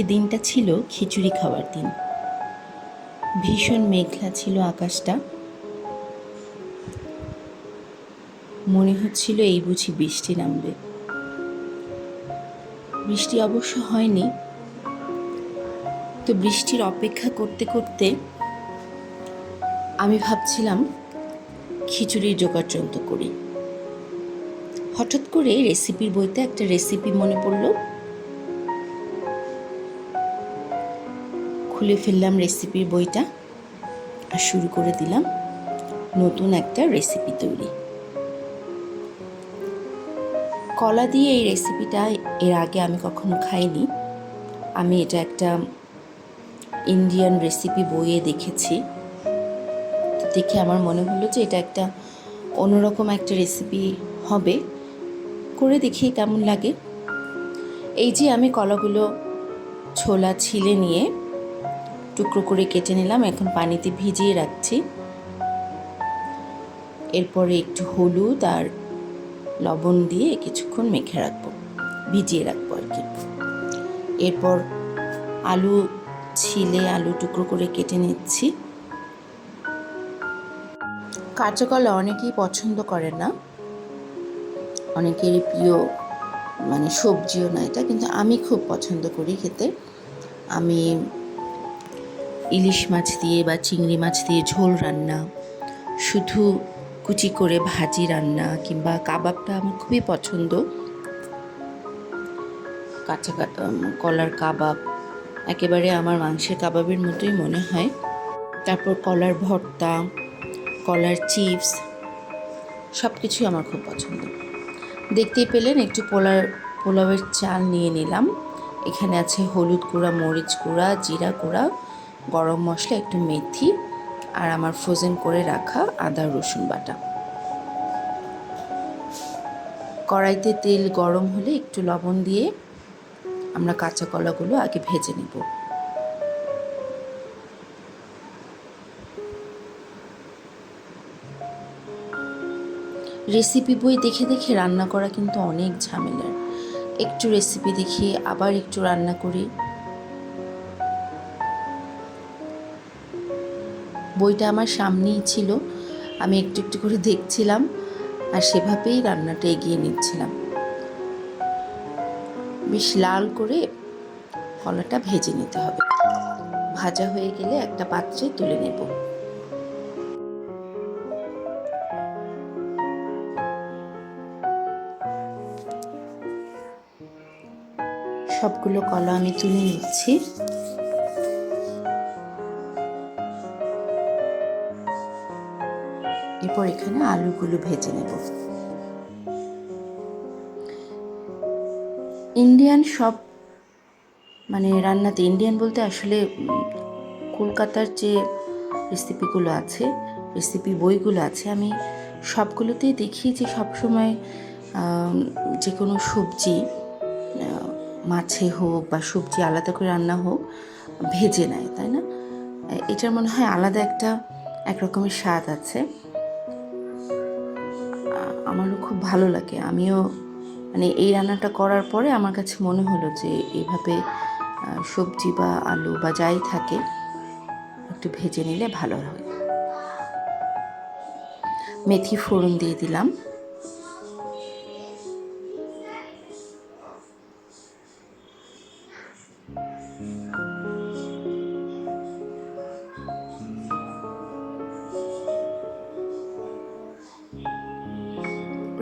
আজকে দিনটা ছিল খিচুড়ি খাওয়ার দিন। ভীষণ মেঘলা ছিল আকাশটা। মনে হচ্ছিল এই বুঝি বৃষ্টি নামবে। বৃষ্টি অবশ্য হয়নি। তো বৃষ্টির অপেক্ষা করতে করতে আমি ভাবছিলাম খিচুড়ির যোগাযন্ত্র করি। হঠাৎ করে রেসিপির বইতে একটা রেসিপি মনে পড়ল। খুলে ফেললাম রেসিপির বইটা আর শুরু করে দিলাম নতুন একটা রেসিপি তৈরি। কলা দিয়ে এই রেসিপিটা এর আগে আমি কখনো খাইনি। আমি এটা একটা ইন্ডিয়ান রেসিপি বইয়ে দেখেছি। দেখে আমার মনে হলো যে এটা একটা অন্যরকম একটা রেসিপি হবে। করে দেখি কেমন লাগে। এই যে আমি কলাগুলো ছোলা ছিলে নিয়ে টুকরো করে কেটে নিলাম। এখন পানিতে ভিজিয়ে রাখছি। এরপরে একটু হলুদ আর লবণ দিয়ে কিছুক্ষণ মেখে রাখব। ভিজিয়ে রাখব আর কি। এরপর আলু ছিলে আলু টুকরো করে কেটে নিচ্ছি। কাঁচা কলা অনেকেই পছন্দ করে না। অনেকেরই প্রিয় মানে সবজিও না এটা, কিন্তু আমি খুব পছন্দ করি খেতে। আমি ইলিশ মাছ দিয়ে বা চিংড়ি মাছ দিয়ে ঝোল রান্না, শুধু কুচি করে ভাজি রান্না কিংবা কাবাবটা আমার খুবই পছন্দ। কাঁচা কলার কাবাব, একেবারে আমার মাংসের কাবাবের মতোই মনে হয়। তারপর কলার ভর্তা, কলার চিপস সব কিছুই আমার খুব পছন্দ। দেখতেই পেলেন একটু পোলার, পোলাওয়ের চাল নিয়ে নিলাম। এখানে আছে হলুদ গুঁড়া, মরিচ গুঁড়া, জিরা গুঁড়া গরম মশলা, একটু মেথি আর আমার ফ্রোজেন করে রাখা আদা, রসুন বাটা। কড়াইতে তেল গরম হলে একটু লবণ দিয়ে আমরা কাঁচা কলাগুলো আগে ভেজে নেব। রেসিপি বই দেখে দেখে রান্না করা কিন্তু অনেক ঝামেলার। একটু রেসিপি দেখিয়ে আবার একটু রান্না করি। বইটা আমার সামনেই ছিল। আমি একটু একটু করে দেখছিলাম আর সেভাবেই রান্নাটা এগিয়ে নিচ্ছিলাম। বেশ লাল করে কলাটা ভেজে নিতে হবে। ভাজা হয়ে গেলে একটা পাত্রে তুলে নেব। সবগুলো কলা আমি তুলে নিচ্ছি। এরপর এখানে আলুগুলো ভেজে নেব। ইন্ডিয়ান সব মানে রান্নাতে, ইন্ডিয়ান বলতে আসলে কলকাতার যে রেসিপিগুলো আছে রেসিপি বইগুলো আছে, আমি সবগুলোতেই দেখি যে সবসময় যে কোনো সবজি মাছে হোক বা সবজি আলাদা করে রান্না হোক, ভেজে নেয়, তাই না? এটার মনে হয় আলাদা একটা এক রকমের স্বাদ আছে। আমারও খুব ভালো লাগে। আমিও মানে এই রান্নাটা করার পরে আমার কাছে মনে হলো যে এভাবে সবজি বা আলু বা যাই থাকে, একটু ভেজে নিলে ভালো হয়। মেথি ফোড়ন দিয়ে দিলাম।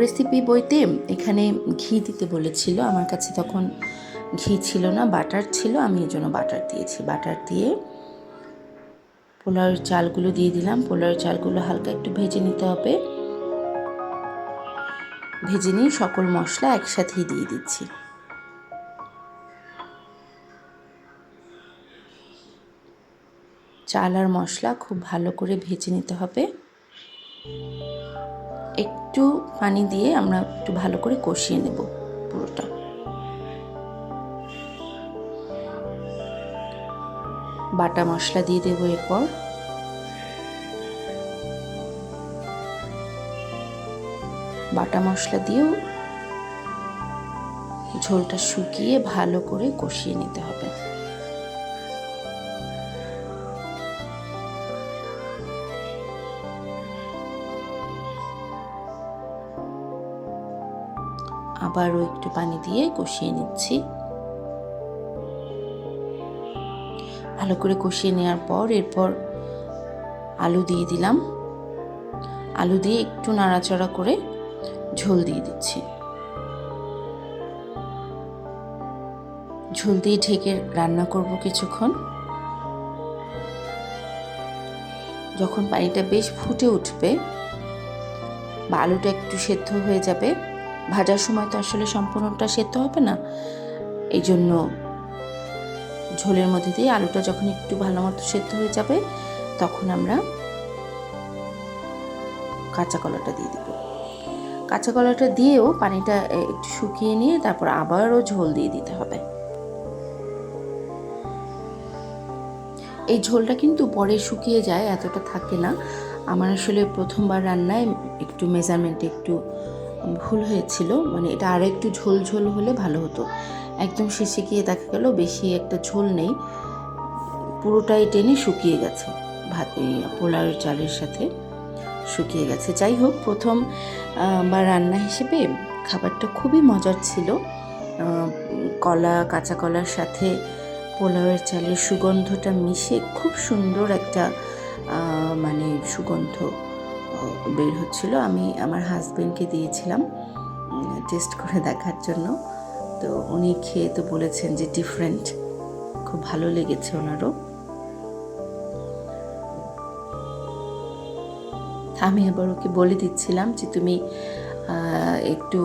রেসিপি বইতে এখানে ঘি দিতে বলেছিল। আমার কাছে তখন ঘি ছিল না, বাটার ছিল। আমি এই জন্য বাটার দিয়েছি। বাটার দিয়ে পোলাওয়ের চালগুলো দিয়ে দিলাম। পোলাওয়ের চালগুলো হালকা একটু ভেজে নিতে হবে। ভেজে নিয়ে সকল মশলা একসাথেই দিয়ে দিচ্ছি। চাল আর মশলা খুব ভালো করে ভেজে নিতে হবে। একটু পানি দিয়ে আমরা একটু ভালো করে কষিয়ে নেব পুরোটা। বাটা মশলা দিয়ে দেবো এরপর। বাটা মশলা দিয়েও ঝোলটা শুকিয়ে ভালো করে কষিয়ে নিতে হবে। আবারও একটু পানি দিয়ে কষিয়ে নিচ্ছি। ভালো করে কষিয়ে নেওয়ার পর এরপর আলু দিয়ে দিলাম। আলু দিয়ে একটু নাড়াচাড়া করে ঝোল দিয়ে দিচ্ছি। ঝোল দিয়ে ঢেকে রান্না করব কিছুক্ষণ। যখন পানিটা বেশ ফুটে উঠবে বা আলুটা একটু সেদ্ধ হয়ে যাবে ভাজার সময় তো আসলে সম্পূর্ণটা সেদ্ধ হবে না। এই জন্য ঝোলের মধ্যে দিয়ে আলুটা যখন একটু ভালো মতো সেদ্ধ হয়ে যাবে, তখন আমরা কাঁচা কলাটা দিয়ে দিব। কাঁচা কলাটা দিয়েও পানিটা একটু শুকিয়ে নিয়ে তারপর আবারও ঝোল দিয়ে দিতে হবে। এই ঝোলটা কিন্তু পরে শুকিয়ে যায়, এতটা থাকে না। আমার আসলে প্রথমবার রান্নায় একটু মেজারমেন্টে একটু ভুল হয়েছিল মানে এটা আরও একটু ঝোল ঝোল হলে ভালো হতো। একদম শেষে গিয়ে দেখা গেল বেশি একটা ঝোল নেই। পুরোটাই টেনে শুকিয়ে গেছে, ভাত পোলাওয়ের চালের সাথে শুকিয়ে গেছে। যাই হোক, প্রথম বা রান্না হিসেবে খাবারটা খুবই মজার ছিল। কলা, কাঁচা কলার সাথে পোলাওয়ের চালের সুগন্ধটা মিশে খুব সুন্দর একটা মানে সুগন্ধ বের হচ্ছিল, আমি আমার হাজব্যান্ডকে দিয়েছিলাম টেস্ট করে দেখার জন্য। তো উনি খেয়ে তো বলেছেন যে ডিফারেন্ট খুব ভালো লেগেছে ওনারও। আমি আবার ওকে বলে দিচ্ছিলাম যে তুমি একটু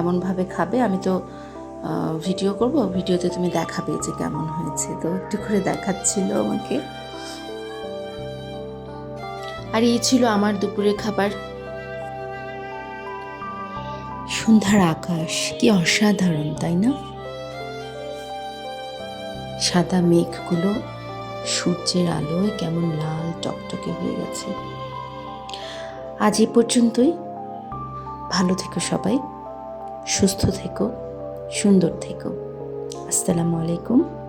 এমনভাবে খাবে, আমি তো ভিডিও করব ভিডিওতে তুমি দেখাবে যে কেমন হয়েছে। তো একটু করে দেখাচ্ছিল আমাকে। আর এই ছিল আমার দুপুরের খাবার। সন্ধ্যার আকাশ, কি অসাধারণ, তাই না? সাদা মেঘগুলো, সূর্যের আলোয় কেমন লাল টকটকে হয়ে গেছে। আজ এ পর্যন্তই। ভালো থেকো সবাই। সুস্থ থেকো, সুন্দর থেকো। আসসালামু আলাইকুম।